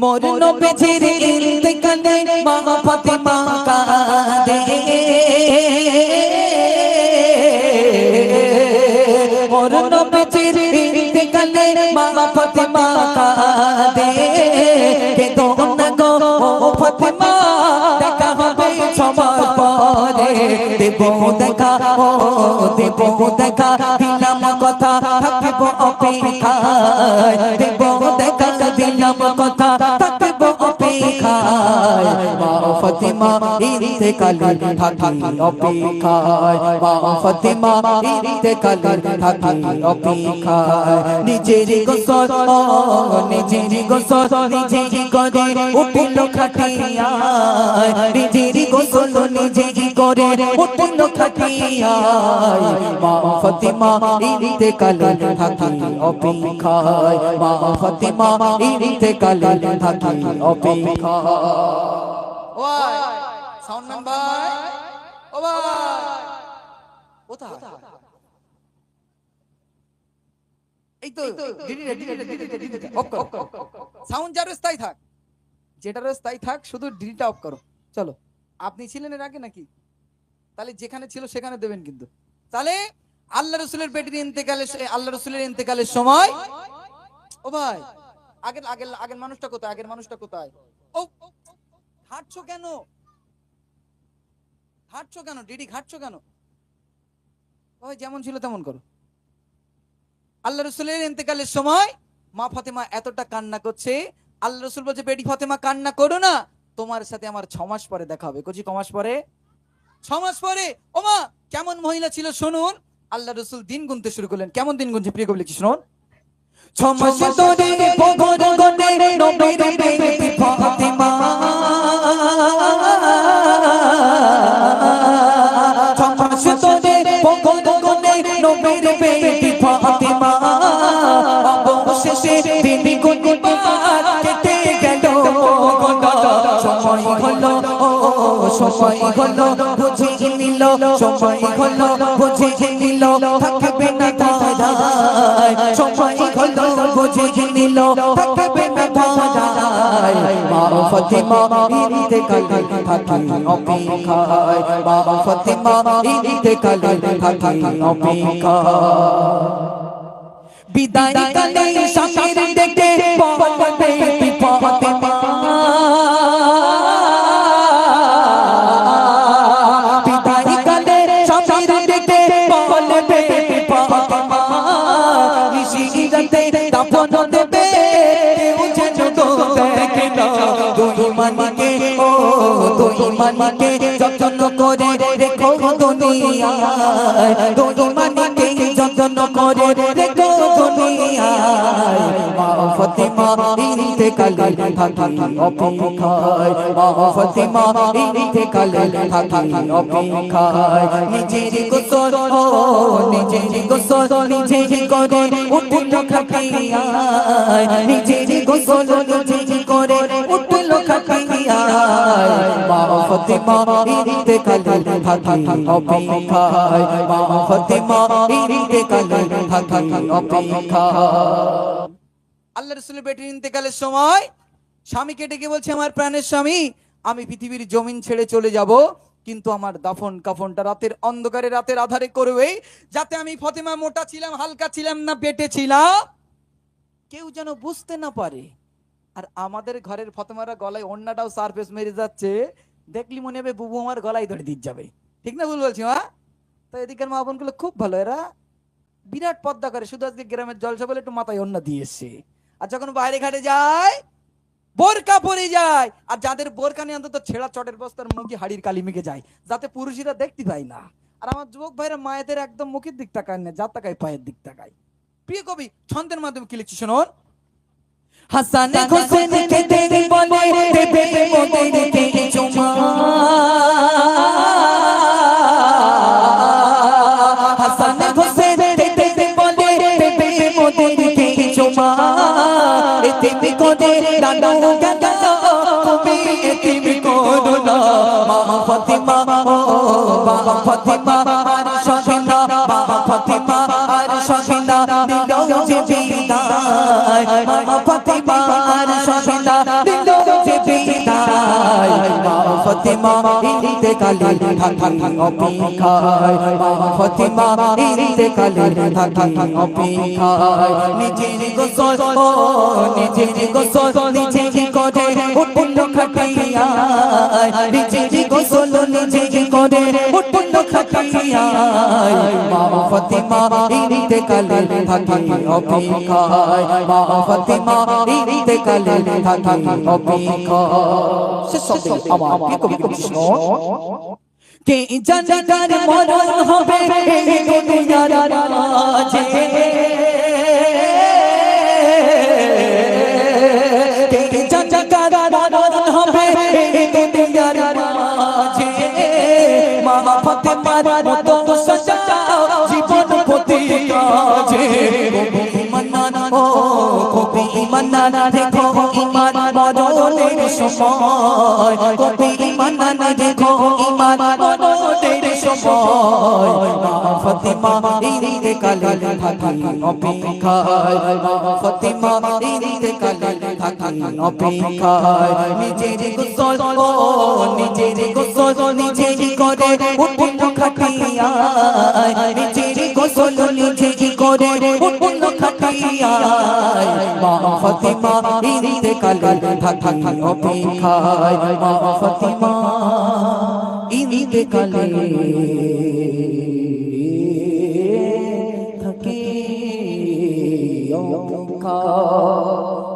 মোর নবীজির ইন্তেকালে মা ফাতেমা কাঁদে। মোর নবীজির ইন্তেকালে মা ফাতেমা কাঁদে। কে তো না গো ও ফাতেমা দেখা হবে সবার পরে। দেব দেখা ও দেব দেখা দিলাম কথা থাকব অপেক্ষায়। দেব দেখা দিলাম কথা ফাতেমা ইন্তেকালে থাকি অপেক্ষায়। মা ফাতেমা ইন্তেকালে থাকি অপেক্ষায়। নিজের গোসল নিজের গোসল, নিজের করে উঠিল খাটিয়ায়। নিজের গোসল, নিজের করে উঠিল খাটিয়ায়। মা ফাতেমা ইন্তেকালে থাকি অপেক্ষায়। মা ফাতেমা ইন্তেকালে থাকি অপেক্ষায়। ওই সাউন্ড ম্যান ভাই। ও ভাই। কোথায়? এই তো ডিডিটা ডিডিটা ডিডিটা ডিডিটা অফ করো। সাউন্ড যার স্থায়ী থাক। যেটার স্থায়ী থাক শুধু ডিডিটা অফ করো। চলো। আপনি ছিলেন এর আগে নাকি? তাহলে যেখানে ছিল সেখানে দেবেন কিন্তু। তাহলে আল্লাহ রসুলের বেটির ইন্তেকালের আল্লাহ রসুলের ইন্তেকালের সময় ও ভাই আগের আগের আগের মানুষটা কোথায়? আগের মানুষটা কোথায়? ও হাঁটছো কেন? হাঁটছো কেন? ডিডি, ঘাটছো কেন? ওই যেমন ছিল তেমন করো। আল্লাহ রসুলের ইন্তেকালের সময় মা ফাতেমা এতটা কান্না করছে। আল্লাহ রসুল বলছে, বেটি ফাতেমা, কান্না করো না। তোমার সাথে আমার ছ মাস পরে দেখা হবে। কচি কমাস পরে? ছ মাস পরে? ও মা কেমন মহিলা ছিল, শুনুন। আল্লাহ রসুল দিন গুনতে শুরু করলেন। কেমন দিন গুনছে, প্রিয় কবি লিখছি শুনুন। ছমাস ধরে পগর গনে নবীর বেটি ফাতেমা ছমাস ধরে পগর গনে নবীর বেটি ফাতেমা অবশেষে গেল সময় হলো সময় হলো, বুঝে নিল, সময় হলো, বুঝে নিল, থাকবে না ধারায় সময় হলো, বুঝে নিল, থাকবে না ধারায় মা ফাতেমা ইন্তেকালে থাকি অপেক্ষায়। মা ফাতেমা ইন্তেকালে থাকি অপেক্ষায়। বিদায় কালে স্বামীর দেখে দাফন দেবে কেউ যেন তো দেখে না দুই মানিকে ও করে দেখো দুনিয়া মা ফাতেমা ইন্তেকালে থাকি, অপেক্ষায়। মা ফাতেমা ইন্তেকালে থাকি, অপেক্ষায়। নিজের গোসল নিজের গোসল নিজের করে উঠল খাটিয়ায়। নিজের গোসল নিজের করে উঠল খাটিয়ায়। মা ফাতেমা ইন্তেকালে থাকি, অপেক্ষায়। মা ফাতেমা ইন্তেকালে থাকি, অপেক্ষায়। আল্লাহ রসুলের বেটির ইন্তেকালের সময় স্বামীকে ডেকে বলছে, আমার প্রাণের স্বামী, আমি পৃথিবীর জমিন ছেড়ে চলে যাব, কিন্তু আমার দাফন কাফনটা রাতের অন্ধকারে রাতের আধারে করবে, যাতে আমি ফতেমা মোটা ছিলাম, হালকা ছিলাম না পেটে ছিলাম। কেউ যেন বুঝতে না পারে। আর আমাদের ঘরের ফতেমারা গলায় অন্যটাও সারফেস মেরে যাচ্ছে। দেখলি মনে হবে বুবু আমার গলায় ধরে দিয়ে যাবে। ঠিক না ভুল বলছি, মা? তো এদিকের মা বোনগুলো খুব ভালো, এরা বিরাট পদ্মা করে। শুধু আজকে গ্রামের জলসা বলে একটু মাথায় অন্য দিয়ে এসছে। আর যখন বাইরে ঘাটে যায় বোরকা পরে যায়। আর যাদের বোরকা নিয়ে অন্তত ছেঁড়া চটের বস্তার মুখে হাড়ির কালি মেখে যায় যাতে পুরুষেরা দেখতে পায় না। আর আমার যুবক ভাইরা মায়েদের একদম মুখের দিক তাকায় না যা তাকায় পায়ের দিক তাকায়। প্রিয় কবি ছন্দের মাধ্যমে কি লিখছি শুনুন? হাসান হোসেন কে তেরে বলে দেবে মোদের কে চুমা। এতে দাদা গাগা তুমি এতে করো না। মা ফাতিমা ও বাবা ফাতিমা ফতিমা ইন্তেকালে থাকি অপেক্ষায়। মা ফতিমা ইন্তেকালে থাকি অপেক্ষায়। নিজের গোসল নিজের গোসল নিজে করে? উঠল খাটিয়া নিজের গোসল নিজে করে? উঠল খাটিয়া মা ফতিমা ইন্তেকালে থাকি অপেক্ষায় মা ফতিমা ইন্তেকালে থাকি অপেক্ষায়। সে সব আমার কি কবি কৃষ্ণ? কে জানে কার মরণ হবে এই দুনিয়ার মাঝে? ফাতেমার মতো সাজাও জীবন প্রতি কাজে কবি মান্নান ও কবি মান্নান দেখো ইমান মরণের সময় কবি মান্নান দেখো ইমান মরণের সময় ফাতেমা ইন্তেকালে থাকি অপেক্ষায় মা ফাতেমা ইন্তেকালে থাকি অপেক্ষায় নিজের গোসল ও নিজের গোসল নিজের করে উঠল খাটিয়া নিজের গোসল নিজের করে উঠল খাটিয়া মা ফাতেমা ইন্তেকালে থাকি অপেক্ষায় মা ফাতেমা ইন্তেকালে থাকি অপেক্ষায়